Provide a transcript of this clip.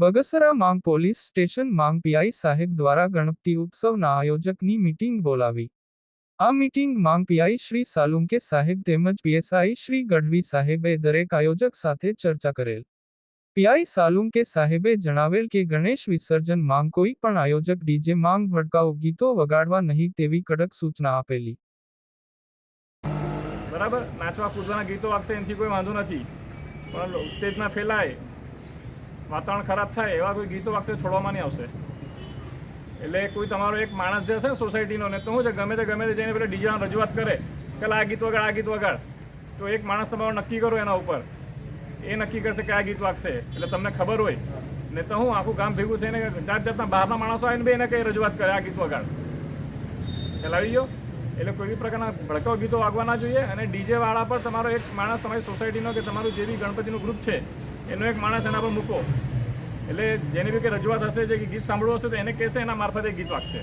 બગસરા માંગ police station માંગ PI સાહેબ દ્વારા ગણપતિ ઉત્સવના આયોજકની મીટિંગ બોલાવી. આ મીટિંગ માંગ પીઆઈ શ્રી સાલુંકે સાહેબ તેમજ પીએસઆઈ શ્રી ગઢવી સાહેબે દરેક આયોજક સાથે ચર્ચા કરેલ. પીઆઈ સાલુંકે સાહેબે જણાવેલ કે ગણેશ વિસર્જન માંગ કોઈ પણ આયોજક ડીજે માંગ, ભડકાઉ, ગીતો વગાડવા નહીં તેવી કડક સૂચના આપેલી. બરાબર? નાચવા, કૂદવાના ગીતો વાગશે એનાથી કોઈ વાંધો નથી. પણ ઉત્તેજના ફેલાય. વાતાવરણ ખરાબ થાય એવા કોઈ ગીતો વાગશે છોડવામાં નહીં આવશે. એટલે કોઈ તમારો એક માણસ જે હશે સોસાયટીનો ને તો શું છે ગમે તે ગમે તે જઈને પેલા ડીજેમાં રજૂઆત કરે કે આ ગીત વગાડ, આ ગીત વગાડ. તો એક માણસ તમારો નક્કી કરો એના ઉપર. એ નક્કી કરશે કે આ ગીત વાગશે. એટલે તમને ખબર હોય. ને તો હું આખું ગામ ભેગું થઈને જાત જાતના બહારના માણસો આવીને બે એને કઈ રજૂઆત કરે, આ ગીત વગાડ. ચલાવી ગયો? એટલે કોઈ બી પ્રકારના ભડકાઉ ગીતો વાગવા ના જોઈએ અને ડીજે વાળા પર તમારો એક માણસ તમારી સોસાયટીનો કે તમારું જે બી ગણપતિનું ગ્રુપ છે એનો એક માણસ એના પર મૂકો. એટલે જેની બી કંઈ રજૂઆત હશે, જે ગીત સાંભળવું હશે, તો એને કહેશે, એના મારફતે ગીત વાગશે.